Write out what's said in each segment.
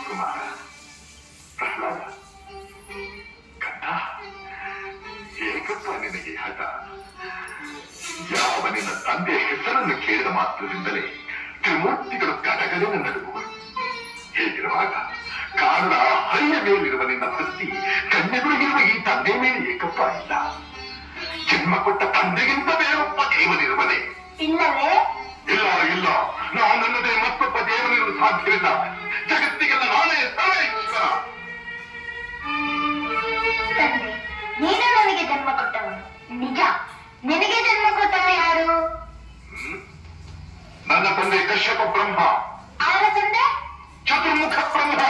ಕುಮಾರ ಪ್ರಹ್ಲಾದ ಕಂದ ಏಕಪ್ಪ ನಿನಗೆ ಈ ಹಠ ಯಾವ ನಿನ್ನ ತಂದೆಯ ಹೆಸರನ್ನು ಕೇಳಿದ ಮಾತ್ರದಿಂದಲೇ ತ್ರಿಮೂರ್ತಿಗಳು ಗಡಗಡನೆ ನಡುಗುವರು ಹೇಗಿರುವಾಗ ಕಾರಣ ಹರಿಯ ಮೇಲಿರುವ ನಿನ್ನ ಭಕ್ತಿ ಕನ್ಯೆಗಳಿಗಿರುವ ಈ ತಂದೆ ಮೇಲೆ ಏಕಪ್ಪ ಇಲ್ಲ. ಜನ್ಮ ಕೊಟ್ಟ ತಂದೆಗಿಂತ ಬೇರೊಬ್ಬ ದೇವನಿರುವನೇ ಇಲ್ಲವೇ ಇಲ್ಲ ಇಲ್ಲ ನಾವು ನನ್ನದೇ ಮತ್ತೊಬ್ಬ ದೇವನಿರಲು ಸಾಧ್ಯವಿಲ್ಲ ಜಗತ್ತಿಗೆಲ್ಲ ನಾನೇ ಸರ್ವೇಶ್ವರ ತಂದೆ ನೀನು ನನಗೆ ಜನ್ಮ ಕೊಟ್ಟವನು ನಿಜ ನಿನಗೆ ಜನ್ಮ ಕೊಟ್ಟವ ಯಾರು ನನ್ನ ತಂದೆ ಕಶ್ಯಪ ಬ್ರಹ್ಮ ಅವರ ತಂದೆ ಚತುರ್ಮುಖ ಬ್ರಹ್ಮ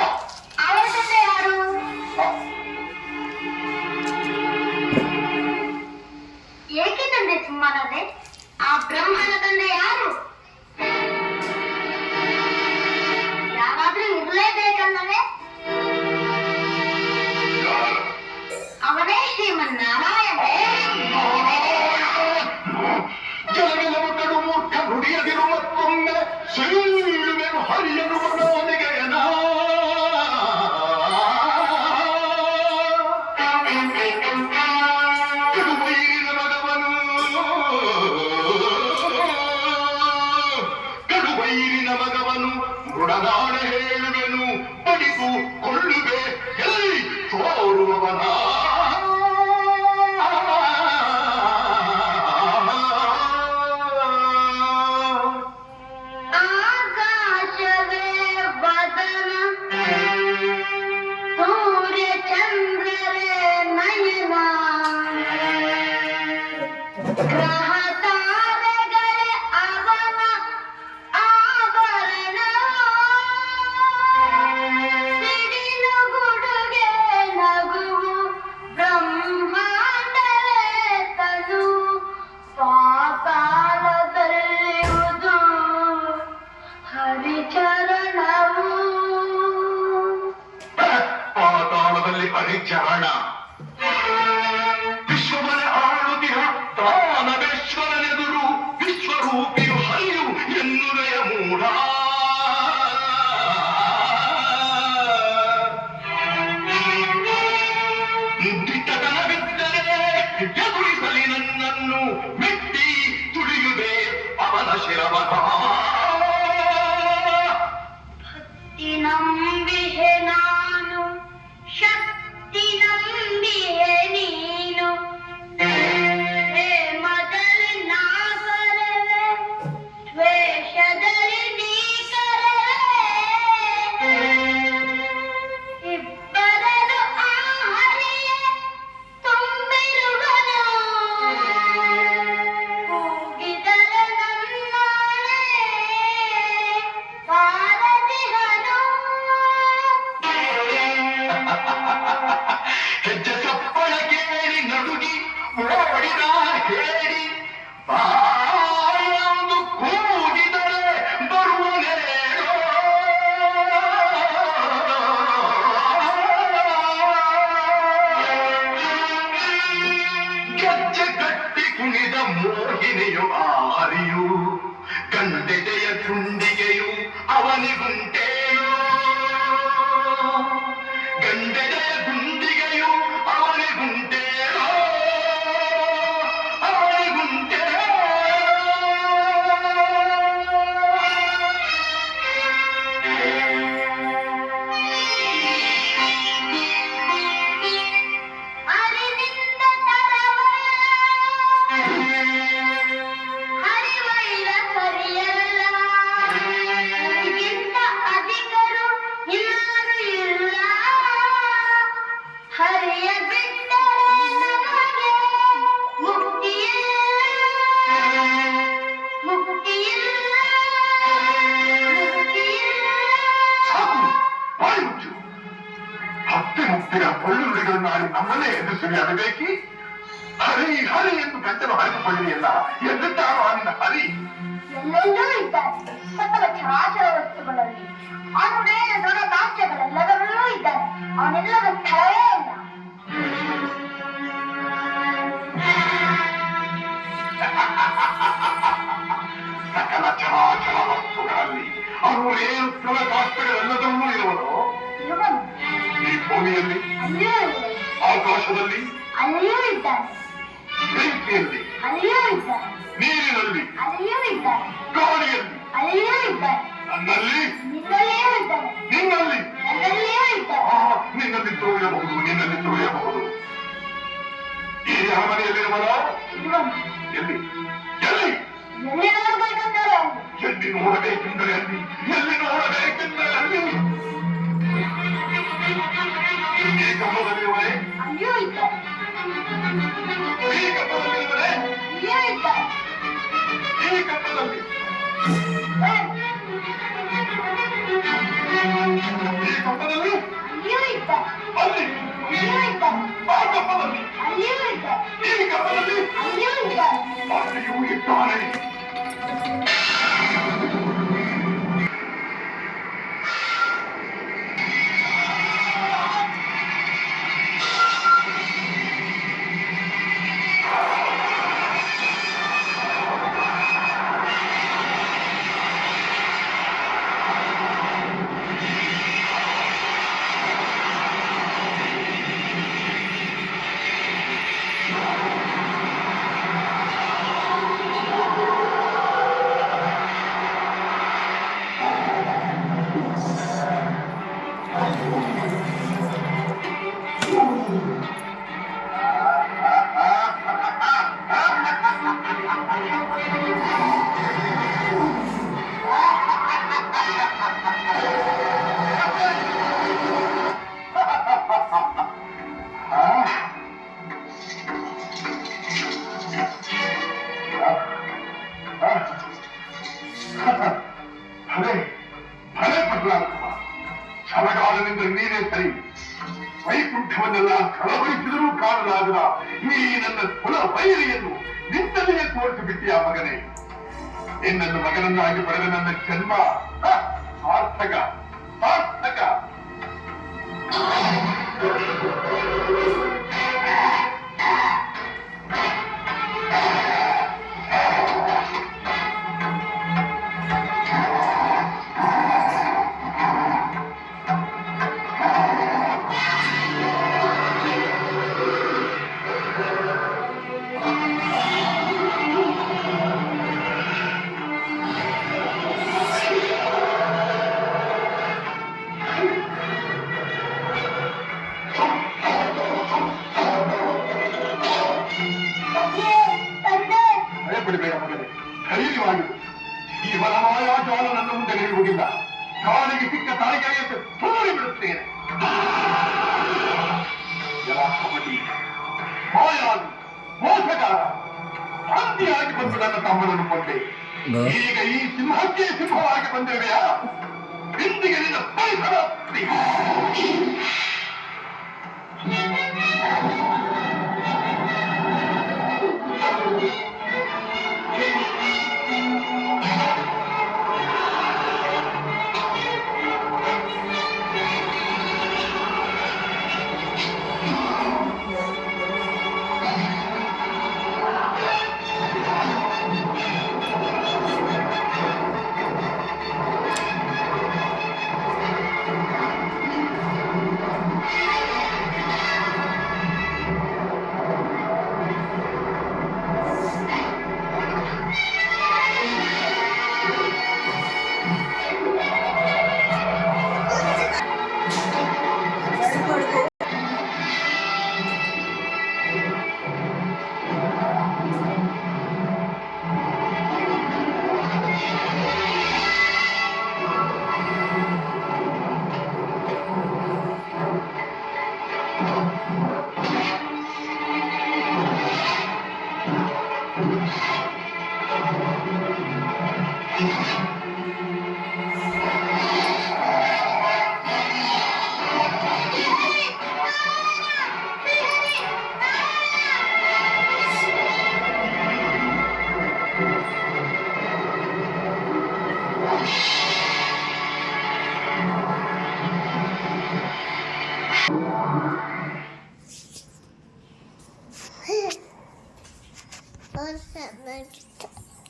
مدي تلي بي أبدا شربا ಮೋಹಿನಿಯು ಆ ಹರಿಯು ಗಂಡೆದೆಯ ಗುಂಡಿಗೆಯು ಭಕ್ತಿ ಮುಕ್ತಿಯ ಒಳ್ಳೆ ನುಡಿಗಳನ್ನು ಆಡಿ ನಮ್ಮನ್ನೇ ಎದುರಿಸಬೇಕಾಗಿ ಹರಿ ಹರಿ ಎಂದು ಗಂಟಲು ಹಾಕಿಕೊಳ್ಳಿಯಲ್ಲ ಎದ್ದುತ್ತಾರೋ ಅಲ್ಲಿನ ಹರಿ ಎಲ್ಲೆಲ್ಲೂ ಇದ್ದಾರೆ ಸಕಲ ಚರಾಚರ ವಸ್ತುಗಳಲ್ಲಿ ಅವನ ಮೇಲೆ ದೊಡ್ಡ ದಾಸ್ಯಗಳೆಲ್ಲರಲ್ಲೂ ಇದ್ದಾರೆ ಅವನೆಲ್ಲರ ಸ್ಥಳವೇ ಇಲ್ಲ ಸಕಲ ಚರಾಚರ ವಸ್ತುಗಳಲ್ಲಿ ಅವನು ಏನು ಸ್ಥಳ ದಾಸ್ಯಗಳೆಲ್ಲದಲ್ಲೂ ಇರುವನು ಭೂಮಿಯಲ್ಲಿ ಆಕಾಶದಲ್ಲಿ ಅಲ್ಲಿಯೂ ಇದ್ದಾನೆ ಬೆಂಕಿಯಲ್ಲಿ ಅಲ್ಲಿಯೂ ಇದ್ದಾನೆ ನೀರಿನಲ್ಲಿ ಅಲ್ಲಿಯೂ ಇದ್ದಾನೆ ಗಾಳಿಯಲ್ಲಿ ಅಲ್ಲಿಯೂ ಇದ್ದಾನೆ ನನ್ನಲ್ಲಿ ನಿನ್ನಲ್ಲಿಯೂ ಇದ್ದಾನೆ ನಿನ್ನಲ್ಲಿ. ನನ್ನಲ್ಲಿಯೂ ಇದ್ದಾನೆ ಆ, ನಿನ್ನಲ್ಲಿದ್ದು ಇರಬಹುದು ನಿನ್ನಲ್ಲಿದ್ದು ಇರಬಹುದು ಈ ಅರಮನೆಯಲ್ಲಿರುವನ ಇರುವನು ಎಲ್ಲಿ? ಎಲ್ಲಿ? ಎಲ್ಲಿ ನೋಡಬೇಕೆಂದರೆ ಅಲ್ಲಿ? ಎಲ್ಲಿ ನೋಡಬೇಕೆಂದರೆ ಅಲ್ಲಿ? Fica, Padre André! Fica! Fica, Padre Vamos! Fica, Padre Ajuda! Padre! Ajuda! Paga, Padre! Ajuda! Fica, Padre! Ajuda! Padre, o que ಕಳವಳಿಸಿದರೂ ಕಾಣಲಾಗದ ಈ ನನ್ನ ಕುಲ ವೈರಿಯನ್ನು ನಿಂತಲ್ಲಿಯೇ ತೋರಿಸಿ ಬಿಟ್ಟಿಯ ಮಗನೇ ನಿನ್ನನ್ನು ಮಗನನ್ನಾಗಿ ಪಡೆದ ನನ್ನ ಜನ್ಮ ಹ, ಸಾರ್ಥಕ ಸಾರ್ಥಕ ತಂದೆ ಬಂದು ಕೊಟ್ಟೆ ಈಗ ಈ ಸಿಂಹಕ್ಕೆ ಸಿಂಹವಾಗಿ ಬಂದಿರುವೆಯಾ? ಇಂದಿಗೆ ನಿನ್ನ ಪರಿಸರ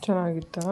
ಚೆನ್ನಾಗಿತ್ತಾ?